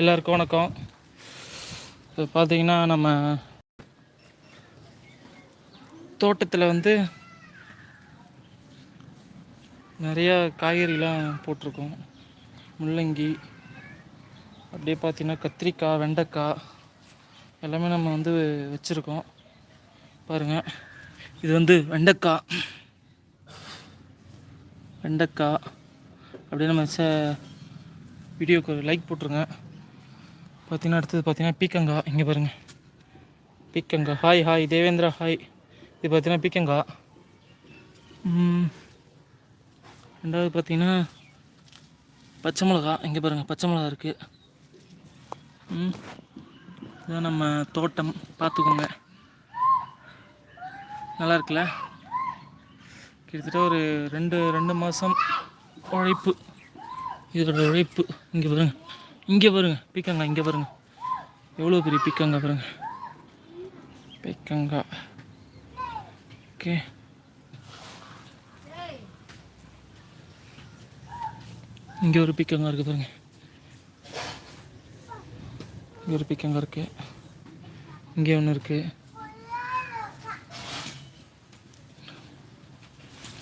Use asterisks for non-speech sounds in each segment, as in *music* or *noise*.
எல்லாருக்கும் வணக்கம். இப்போ பார்த்தீங்கன்னா நம்ம தோட்டத்தில் வந்து நிறையா காய்கறிலாம் போட்டிருக்கோம். முள்ளங்கி அப்படியே பார்த்தீங்கன்னா கத்திரிக்காய் வெண்டைக்காய் எல்லாமே நம்ம வந்து வச்சுருக்கோம். பாருங்கள் இது வந்து வெண்டைக்காய். வெண்டைக்காய் அப்படியே நம்ம ச வீடியோக்கு லைக் போட்டுருங்க. பார்த்தீங்கன்னா அடுத்தது பார்த்தீங்கன்னா பீக்கங்கா. இங்கே பாருங்கள் பீக்கங்கா. ஹாய் ஹாய் தேவேந்திரா ஹாய் இது பார்த்தீங்கன்னா பீக்கங்காய் ரெண்டாவது பார்த்தீங்கன்னா பச்சை மிளகா. இங்கே பாருங்கள் பச்சை மிளகா இருக்குது இதான் நம்ம தோட்டம். பார்த்துக்கோங்க நல்லா இருக்குல்ல? கிட்டத்தட்ட ஒரு ரெண்டு ரெண்டு மாதம் உழைப்பு. இதோட உழைப்பு. இங்கே பாருங்கள் இங்கே பாருங்க பீக்கங்கா இங்கே பாருங்க. எவ்வளோ பெரிய பீக்கங்கா பாருங்க. பீக்கங்காய். ஓகே. இங்கே ஒரு பீக்கங்கா இருக்குது பாருங்க. இங்கே ஒரு பீக்கங்கா இருக்குது இங்கே ஒன்று இருக்குது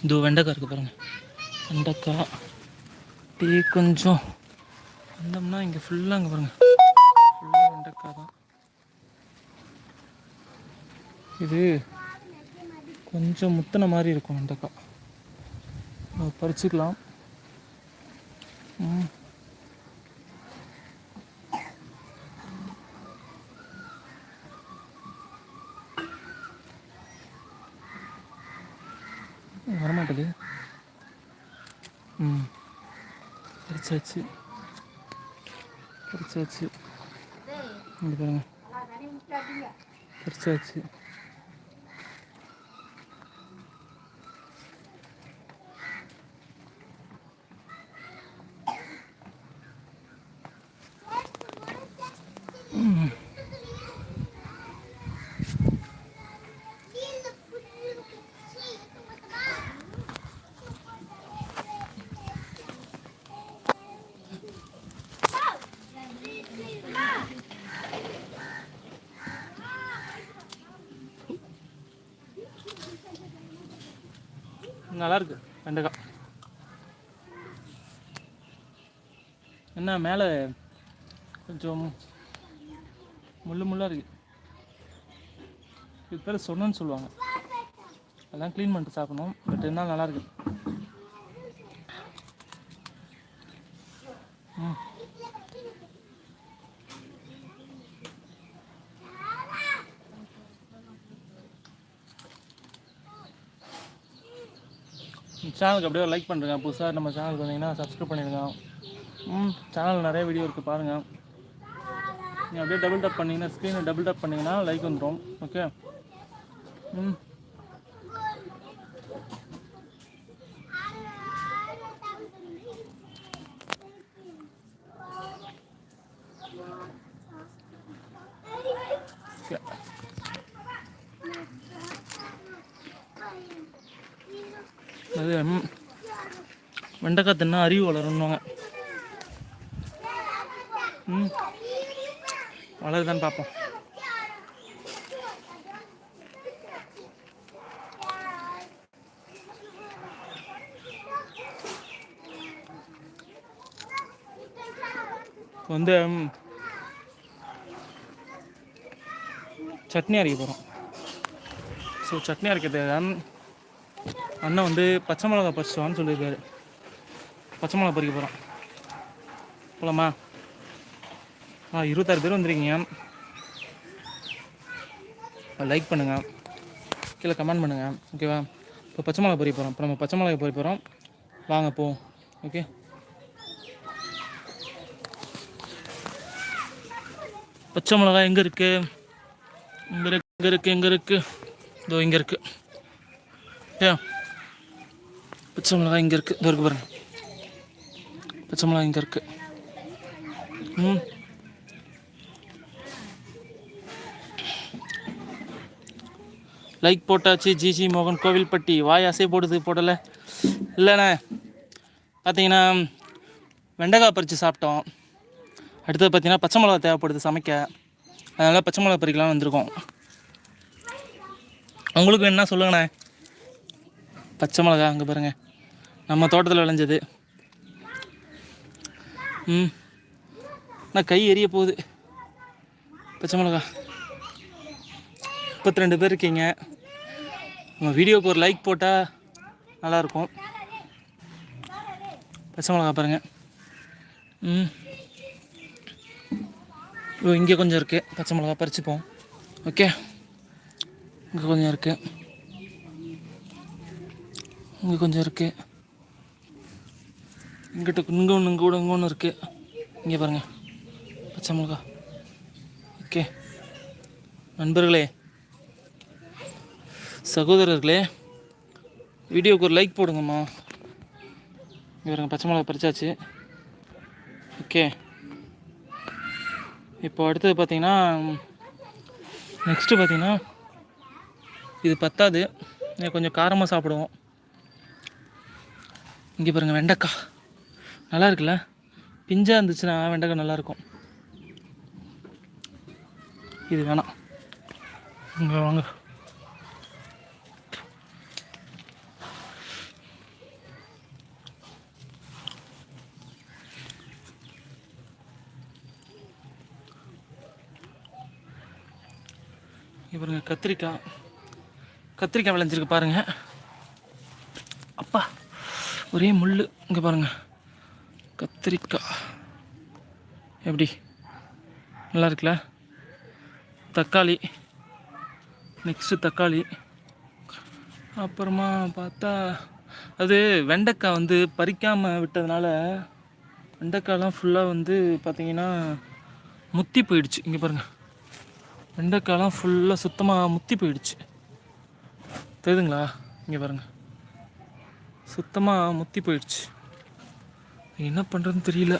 இது வெண்டைக்காய் இருக்குது பாருங்க. வெண்டைக்காய். டீ கொஞ்சம். வந்தோம்னா இங்கே ஃபுல்லாக அங்கே பாருங்கள் ஃபுல்லாக வெண்டைக்காய் தான். இது கொஞ்சம் முத்தின மாதிரி இருக்கும் வெண்டைக்காய் நம்ம பறிச்சுக்கலாம். ம். வரமாட்டேது. ம். பறிச்சாச்சு. பெருசாச்சு இங்கே பாருங்க. பெருசாச்சு நல்லாயிருக்கு வெண்டைக்காய். என்ன மேலே கொஞ்சம் முள்ளு முள்ளாக இருக்குது இது பேர் சொன்னன்னு சொல்லுவாங்க. அதெல்லாம் க்ளீன் பண்ணிட்டு சாப்பிடணும் பட் இருந்தாலும் நல்லா சேனலுக்கு அப்படியே லைக் பண்ணுறேங்க புதுசாக நம்ம சேனலுக்கு வந்தீங்கன்னா சப்ஸ்கிரைப் பண்ணிடுங்க. ம் சேனல் நிறைய வீடியோ இருக்குது பாருங்கள் நீங்கள் அப்படியே டபுள் டப் பண்ணிங்கன்னா ஸ்க்ரீனை டபுள் டப் பண்ணிங்கன்னா லைக் வந்துடும் ஓகே ம் ஓகே அது ம், வெண்டைக்காய் தின்னா அறிவு வளரும்னுவாங்க. ம். வளருதான்னு பார்ப்போம் இப்போ வந்து சட்னி அரைக்க போகிறோம் ஸோ சட்னி அரைக்கிறது அண்ணன் அண்ணன் வந்து பச்சை மிளகா பறிச்சுவான்னு சொல்லியிருக்காரு. பச்சை மிளகா பறிக்க போகிறோம் போகலாமா ஆ இருபத்தாறு பேர் வந்துருக்கீங்க. லைக் பண்ணுங்கள் கீழே கமெண்ட் பண்ணுங்கள் ஓகேவா இப்போ பச்சை மிளகா பொறிக்க போகிறோம் இப்போ நம்ம பச்சை மிளகா பொறிக்க போகிறோம் வாங்க போ. ஓகே பச்சை மிளகா எங்கே இருக்குது இங்கே இருக்கு இங்கே இருக்குது எங்கே இருக்குது இதோ இங்கே இருக்குது ஏ பச்சை மிளகா இங்கே இருக்குது இதோ இருக்கு பாருங்கள் பச்சை மிளகா இங்கே இருக்குது ம். லைக் போட்டாச்சு ஜிஜி மோகன் கோவில்பட்டி. வாய் அசை போடுது போடலை. இல்லைண்ணே. பார்த்தீங்கன்னா வெண்டைக்காய் பறித்து சாப்பிட்டோம். அடுத்தது பார்த்தீங்கன்னா பச்சை மிளகா தேவைப்படுது சமைக்க. அதனால் பச்சை மிளகா பறிக்கலாம் வந்திருக்கோம். உங்களுக்கு என்ன சொல்லுங்கண்ணே. பச்சை மிளகா அங்கே பாருங்கள் நம்ம தோட்டத்தில் விளைஞ்சது. ம். நான் கை எரிய போகுது. பச்சை மிளகா. முப்பத்தி ரெண்டு பேர் இருக்கீங்க. நம்ம வீடியோக்கு ஒரு லைக் போட்டால் நல்லாயிருக்கும். பச்சை மிளகா பாருங்கள் ம். ஓ இங்கே கொஞ்சம் இருக்குது பச்சை மிளகா பறிச்சுப்போம். ஓகே. இங்கே கொஞ்சம் இருக்குது இங்கே கொஞ்சம் இருக்குது இங்கிட்ட இங்கே ஒன்று இங்கே கூட இங்கே ஒன்று இருக்குது இங்கே பாருங்கள் பச்சை மிளகா. ஓகே. நண்பர்களே சகோதரர்களே வீடியோக்கு ஒரு லைக் போடுங்கம்மா. இங்கே பாருங்கள் பச்சை மிளகா பறிச்சாச்சு. ஓகே. இப்போ அடுத்தது பார்த்தீங்கன்னா நெக்ஸ்ட்டு பார்த்தீங்கன்னா இது பத்தாது. கொஞ்சம் காரமாக சாப்பிடுவோம். இங்கே பாருங்கள் வெண்டைக்காய். நல்லா இருக்குல்ல பிஞ்சாக இருந்துச்சுன்னா வெண்டைக்காய் நல்லாயிருக்கும் இது வேணாம். இங்கே வாங்க. இவருங்க பாருங்க கத்திரிக்காய். கத்திரிக்காய் விளைஞ்சிருக்கு பாருங்கள் அப்பா ஒரே முள் இங்கே பாருங்கள் கத்திரிக்காய். எப்படி? நல்லா இருக்குல்ல? தக்காளி. நெக்ஸ்ட்டு தக்காளி. அப்புறமா பார்த்தா அது வெண்டைக்காய் வந்து பறிக்காமல் விட்டதுனால வெண்டைக்காயெலாம் ஃபுல்லாக வந்து பார்த்தீங்கன்னா முத்தி போயிடுச்சு. இங்கே பாருங்கள் வெண்டைக்காய்லாம் ஃபுல்லாக சுத்தமாக முத்தி போயிடுச்சு. தெரியுதுங்களா? இங்கே பாருங்கள் சுத்தமாக முத்தி போயிடுச்சு. என்ன பண்ணுறதுன்னு தெரியல.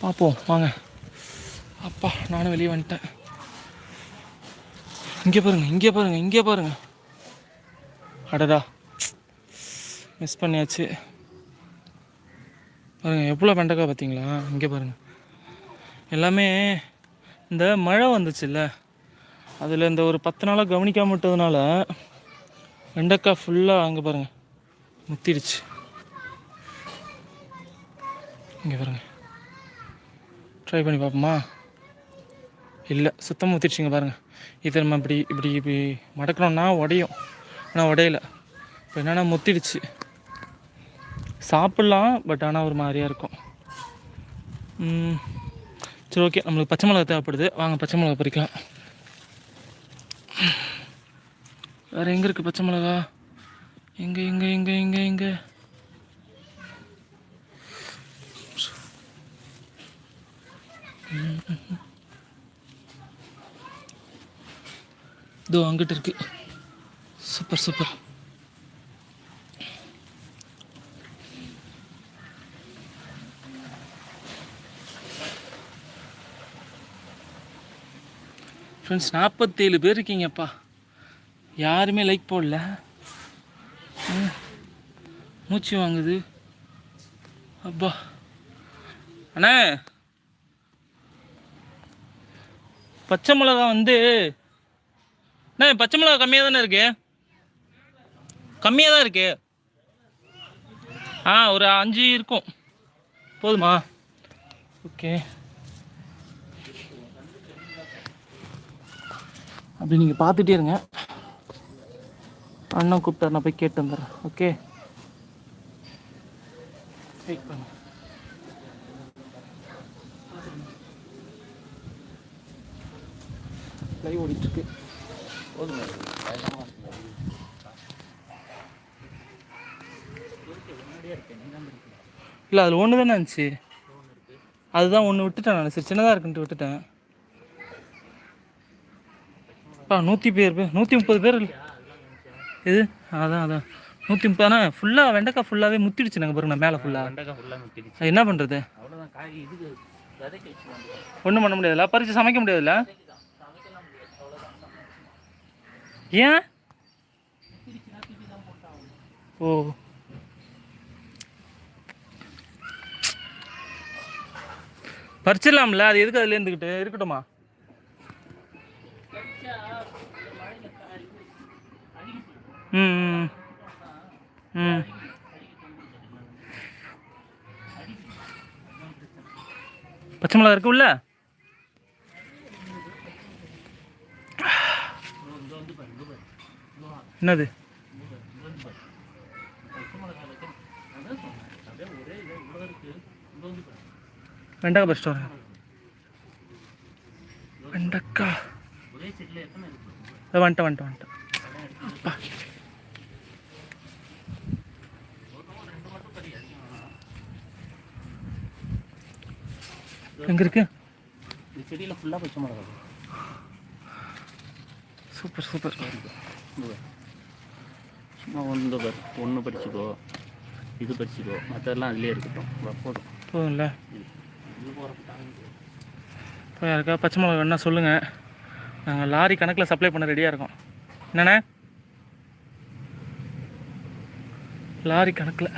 பார்ப்போம் வாங்க. அப்பா நானும் வெளியே வந்துட்டேன். இங்கே பாருங்கள் இங்கே பாருங்கள் இங்கே பாருங்கள் அடடா. மிஸ் பண்ணியாச்சு. பாருங்கள் எவ்வளோ வெண்டைக்காய் பார்த்தீங்களா? இங்கே பாருங்கள் எல்லாமே இந்த மழை வந்துச்சுல்ல. அதில் இந்த ஒரு பத்து நாளாக கவனிக்காம விட்டதுனால வெண்டைக்காய் ஃபுல்லாக அங்கே பாருங்கள் முத்திடுச்சு. இங்கே பாருங்க. ட்ரை பண்ணி பார்ப்போமா? இல்லை சுத்தமாக ஊற்றிடுச்சிங்க பாருங்கள் இதை நம்ம இப்படி இப்படி இப்படி மடக்கணும்னா உடையும். ஆனால் உடையலை. இப்போ என்னென்னா முத்திடுச்சு. சாப்பிட்லாம் பட் ஆனால் ஒரு மாதிரியாக இருக்கும். சரி ஓகே நம்மளுக்கு பச்சை மிளகா தேவைப்படுது. வாங்க பச்சை மிளகா பறிக்கலாம் வேறு எங்கே இருக்குது பச்சை மிளகா? எங்கே எங்கே எங்கே எங்கே எங்கே? இதோ அங்கிட்டு இருக்கு. Super super. ஃப்ரெண்ட்ஸ் நாற்பத்தேழு பேர் இருக்கீங்கப்பா. யாருமே லைக் போடல. மூச்சு வாங்குது. அப்பா. அண்ணே! பச்சை மிளகா வந்து அண்ணே பச்சை மிளகா கம்மியாக தானே இருக்கு? கம்மியாக தான் இருக்கு. ஆ ஒரு அஞ்சு இருக்கும். போதுமா? ஓகே. அப்படி நீங்கள் பார்த்துட்டே இருங்க. அண்ணன் கூப்பிட்டார் நான் போய் கேட்டு வந்துடுறேன். ஓகே? வெயிட் பண்ணு லைவ் ஓடிட்டுருக்கு. இல்லை அதில் ஒன்று தானே இருந்துச்சு? அதுதான் ஒன்று விட்டுட்டேன் நான். சரி சின்னதாக இருக்குன்ட்டு விட்டுட்டேன். அப்பா நூற்றி பேர் பேர் நூற்றி முப்பது பேர் இல்ல. இது அதான் அதான். நூற்றி முப்பதுனா ஃபுல்லாக வெண்டைக்காய் ஃபுல்லாகவே முத்திடுச்சு நாங்கள் பாருங்க மேலே ஃபுல்லாக வெண்டைக்காய் ஃபுல்லாக முத்திடுச்சு. அது என்ன பண்ணுறது ஒன்றும் பண்ண முடியாதுல்ல? பறித்து சமைக்க முடியாதுல்ல? ஏன்? ஓ. பறிச்சிடலாம்ல அது எதுக்கு அதுல இருந்துக்கிட்டு இருக்கட்டுமா? ம் ம், ம். பச்சை மிளகா இருக்கு என்னது வெண்டைக்காய் எத்தனை இருக்கு இதோ வந்துட்டேன் வந்துட்டேன் வந்துட்டேன் அப்பா. எங்க இருக்கு செடியில் ஃபுல்லாக பச்சை மிளகா. Super super. சும்மா ஒன்று பார் ஒன்று படிச்சுக்கோ இது படிச்சுக்கோ மற்றெல்லாம் அதுலேயே இருக்கட்டும். போதும். போதும்ல? இப்போ யாருக்கா பச்சை மிளகா வேணா சொல்லுங்கள் நாங்கள் லாரி கணக்கில் சப்ளை பண்ண ரெடியாக இருக்கோம். என்னண்ணே? லாரி கணக்கில்.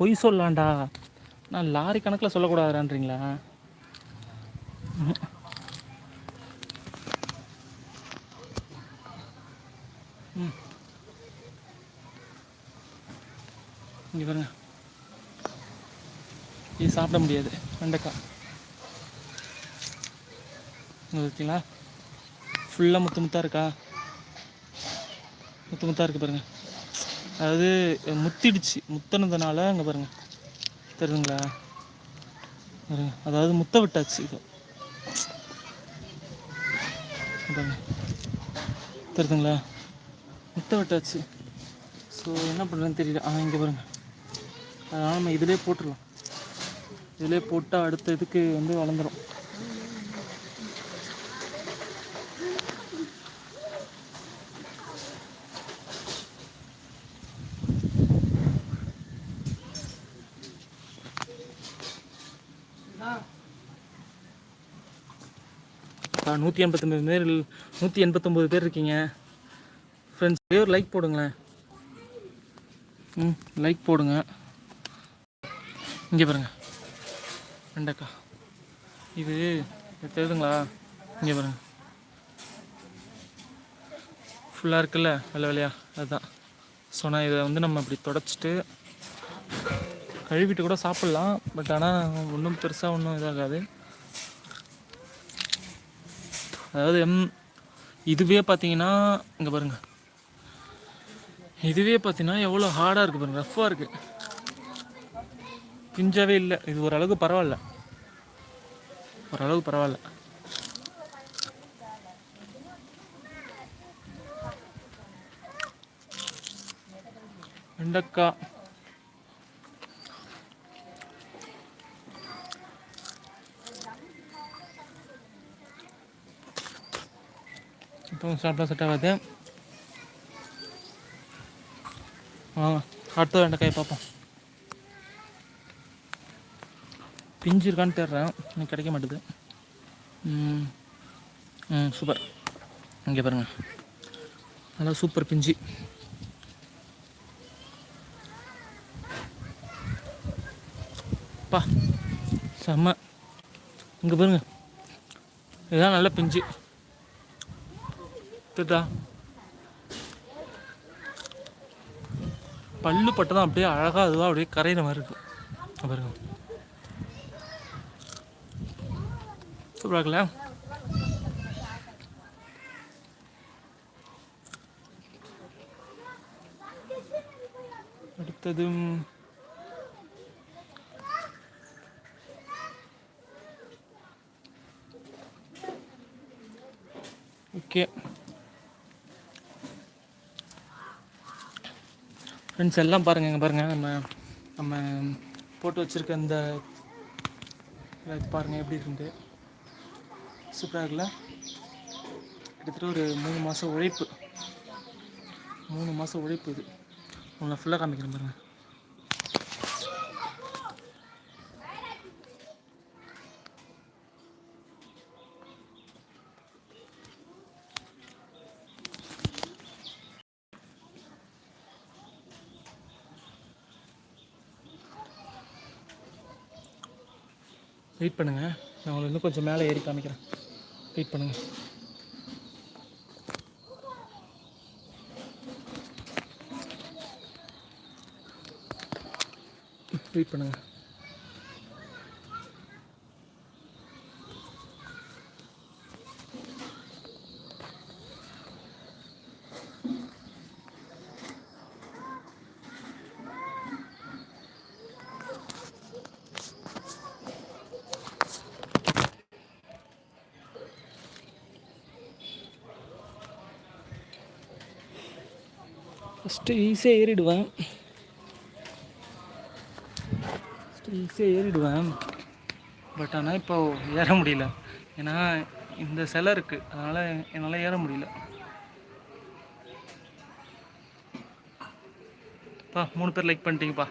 பொய் சொல்லலாம்டா நான் லாரி கணக்கில் சொல்லக்கூடாதுன்றீங்களா இங்கே பாருங்க. இது சாப்பிட முடியாது. வெண்டைக்காய். இங்கே பார்த்தீங்களா ஃபுல்லாக முத்து முத்தாக இருக்கா? முத்து முத்தாக இருக்குது பாருங்கள் அதாவது முத்திடுச்சு. முத்தினதுனால அங்கே பாருங்க. தெரியுதுங்களா? பாருங்க. அதாவது முத்த விட்டாச்சு இது. இங்க பாருங்க. தெரியுதுங்களா? முத்த விட்டாச்சு. ஸோ என்ன பண்ணுறதுன்னு தெரியல. ஆ இங்கே பாருங்க. அதனால் நம்ம இதிலே போட்டுடலாம் இதிலே போட்டால் அடுத்த இதுக்கு வந்து வளர்ந்துடும் நூற்றி எண்பத்தொம்பது பேர் நூற்றி எண்பத்தொம்பது பேர் இருக்கீங்க. ஃப்ரெண்ட்ஸ் ஒரே ஒரு லைக் போடுங்களேன். ம் லைக் போடுங்க. இங்கே பாருங்க. வெண்டைக்கா இது இது தெரியுதுங்களா? இங்கே பாருங்கள் ஃபுல்லாக இருக்குல்ல வெள்ளை வெள்ளையா? அதுதான். ஸோ நான் இதை வந்து நம்ம இப்படி தொடச்சிட்டு கழுவிட்டு கூட சாப்பிட்லாம். பட் ஆனால் ஒன்றும் பெருசாக ஒன்றும் இதாகாது. அதாவது எம் இதுவே பார்த்தீங்கன்னா இங்கே பாருங்க. இதுவே பார்த்தீங்கன்னா எவ்வளோ ஹார்டாக இருக்குது பாருங்க ரஃப்பாக இருக்குது பிஞ்சாவே இல்லை. இது ஓரளவுக்கு பரவாயில்ல. ஓரளவுக்கு பரவாயில்ல. வெண்டைக்காய். இப்போ சாப்பிட்டா செட் ஆகாது. வாங்க அடுத்த வெண்டைக்காய் பார்ப்போம். பிஞ்சு இருக்கான்னு தேடுறேன். எனக்கு கிடைக்க மாட்டேது. ம் ம் சூப்பர் இங்கே பாருங்க. நல்லா சூப்பர் பிஞ்சு. பா செம்ம. இங்கே பாருங்க. இதுதான் நல்ல பிஞ்சு. தெரியுதா பல்லு பட்டதான் அப்படியே அழகாக அதுவாக அப்படியே கரையிற மாதிரி இருக்கும். பாருங்க. சூப்பராக அடுத்தது ஓகே. ஃப்ரெண்ட்ஸ் எல்லாம் பாருங்கள் இங்கே பாருங்கள் நம்ம நம்ம போட்டு வச்சுருக்க இந்த இது பாருங்கள் எப்படி இருந்து சூப்பராக இருக்குல்ல? கிட்டத்தட்ட ஒரு மூணு மாதம் உழைப்பு. மூணு மாதம் உழைப்பு இது. உங்களை ஃபுல்லாக காமிக்கிறேன் பாருங்கள் வெயிட் பண்ணுங்கள் நான் உங்களுக்கு இன்னும் கொஞ்சம் மேலே ஏறி காமிக்கிறேன். வெயிட் பண்ணுங்கள் வெயிட் பண்ணுங்கள் ஃபஸ்ட்டு ஈஸியாக ஏறிடுவேன். ஃபஸ்ட்டு ஈஸியாக ஏறிடுவேன். பட் ஆனால் இப்போ ஏற முடியல. ஏன்னா இந்த சிலை இருக்குது அதனால் என்னால் ஏற முடியல. பா மூணு பேர் லைக் பண்ணிட்டீங்கப்பா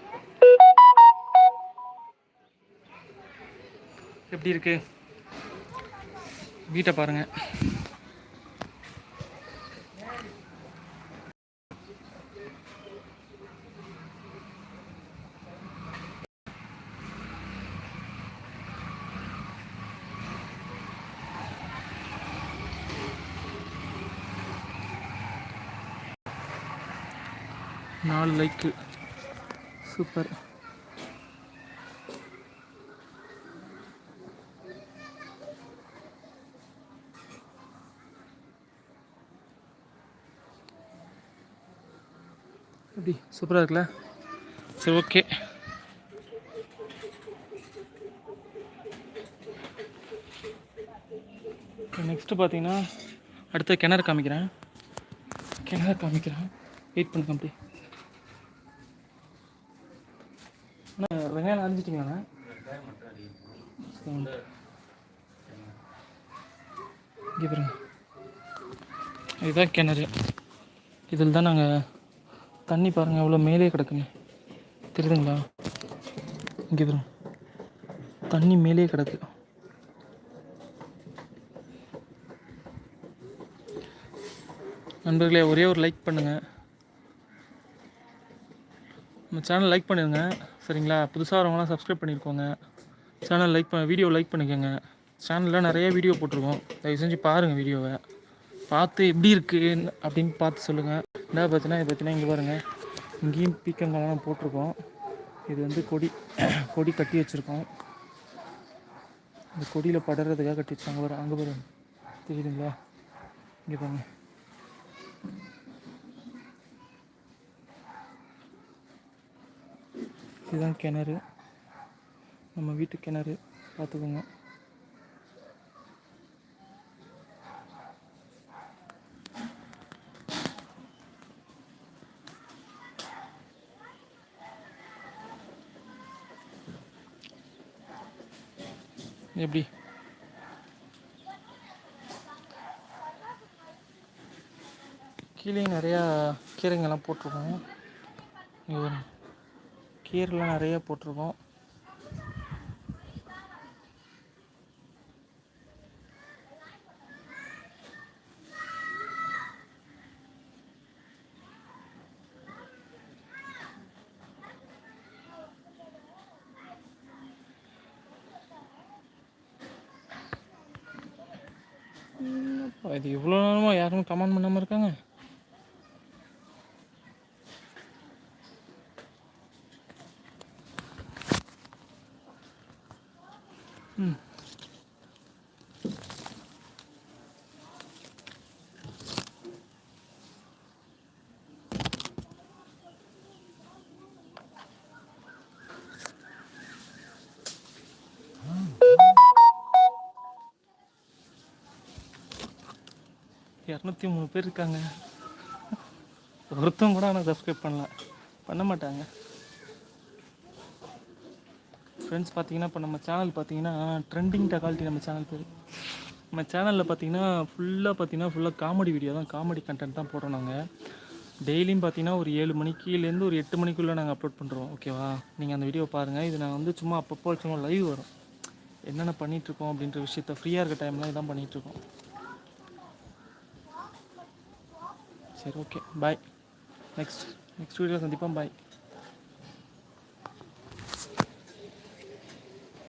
எப்படி இருக்குது வீட்டை பாருங்கள் நாலு லைக்கு சூப்பர் அப்படி சூப்பராக இருக்குல்ல? சரி ஓகே நெக்ஸ்ட்டு பார்த்தீங்கன்னா அடுத்த கிணறு காமிக்கிறேன். கிணறு காமிக்கிறேன். வெயிட் பண்ணுங்க அப்படி அண்ணா, வெங்காயம் அரைஞ்சிட்டிங்களாண்ணா இங்கே பாருங்க. இதுதான் கிணறு. இதில் தான் நாங்கள் தண்ணி பாருங்கள் எவ்வளோ மேலே கிடக்குங்க தெரியுதுங்களா? இங்கே பாருங்க. தண்ணி மேலே கிடக்கு. நண்பர்களே ஒரே ஒரு லைக் பண்ணுங்கள் நம்ம சேனல் லைக் பண்ணிடுங்க சரிங்களா? புதுசாக வரவங்களாம் சப்ஸ்கிரைப் பண்ணியிருக்கோங்க சேனல் லைக் பண்ண வீடியோ லைக் பண்ணிக்கோங்க. சேனலில் நிறைய வீடியோ போட்டிருக்கோம். தயவு செஞ்சு பாருங்கள் வீடியோவை பார்த்து எப்படி இருக்குது அப்படின்னு பார்த்து சொல்லுங்கள் என்ன பார்த்தீங்கன்னா இது பார்த்தீங்கன்னா இங்கே பாருங்கள் இங்கேயும் பீக்கங்கெல்லாம் போட்டிருக்கோம். இது வந்து கொடி *coughs* கொடி கட்டி வச்சுருக்கோம். இந்த கொடியில் படறதுக்காக கட்டி வச்சாங்க பாரு. அங்கே பாருங்க. தெரியுதுங்களா? இங்கே பாருங்க. இதுதான் கிணறு. நம்ம வீட்டு கிணறு. பார்த்துக்கோங்க. எப்படி? கீழே நிறையா கீரைங்கெல்லாம் போட்டிருக்கோம். இது கீரெலாம் நிறைய போட்டிருக்கோம். இது இவ்வளோ நேரமாக யாரும் கமெண்ட் பண்ணாமல் இருக்காங்க? இரநூத்தி மூணு பேர் இருக்காங்க. ஒருத்தவங்க கூட ஆனால் சப்ஸ்கிரைப் பண்ணல. பண்ண மாட்டாங்க. ஃப்ரெண்ட்ஸ் பார்த்தீங்கன்னா இப்போ நம்ம சேனல் பார்த்தீங்கன்னா ட்ரெண்டிங் டெக்காலிட்டி நம்ம சேனல் பேர். நம்ம சேனலில் பார்த்தீங்கன்னா ஃபுல்லாக பார்த்தீங்கன்னா ஃபுல்லாக காமெடி வீடியோ தான் காமெடி கண்டென்ட் தான் போடுறோம் நாங்கள் டெய்லியும் பார்த்தீங்கன்னா ஒரு ஏழு மணிக்குலேருந்து ஒரு எட்டு மணிக்குள்ளே நாங்கள் அப்லோட் பண்ணுறோம் ஓகேவா நீங்கள் அந்த வீடியோ பாருங்கள் இது நான் வந்து சும்மா அப்பப்போ சும்மா லைவ் வரும். என்னென்ன பண்ணிகிட்ருக்கோம் அப்படின்ற விஷயத்த ஃப்ரீயாக இருக்க டைம்லாம் இதான் பண்ணிகிட்ருக்கோம் சரி ஓகே பாய் நெக்ஸ்ட் நெக்ஸ்ட் வீடியோவில் சந்திப்போம். பாய்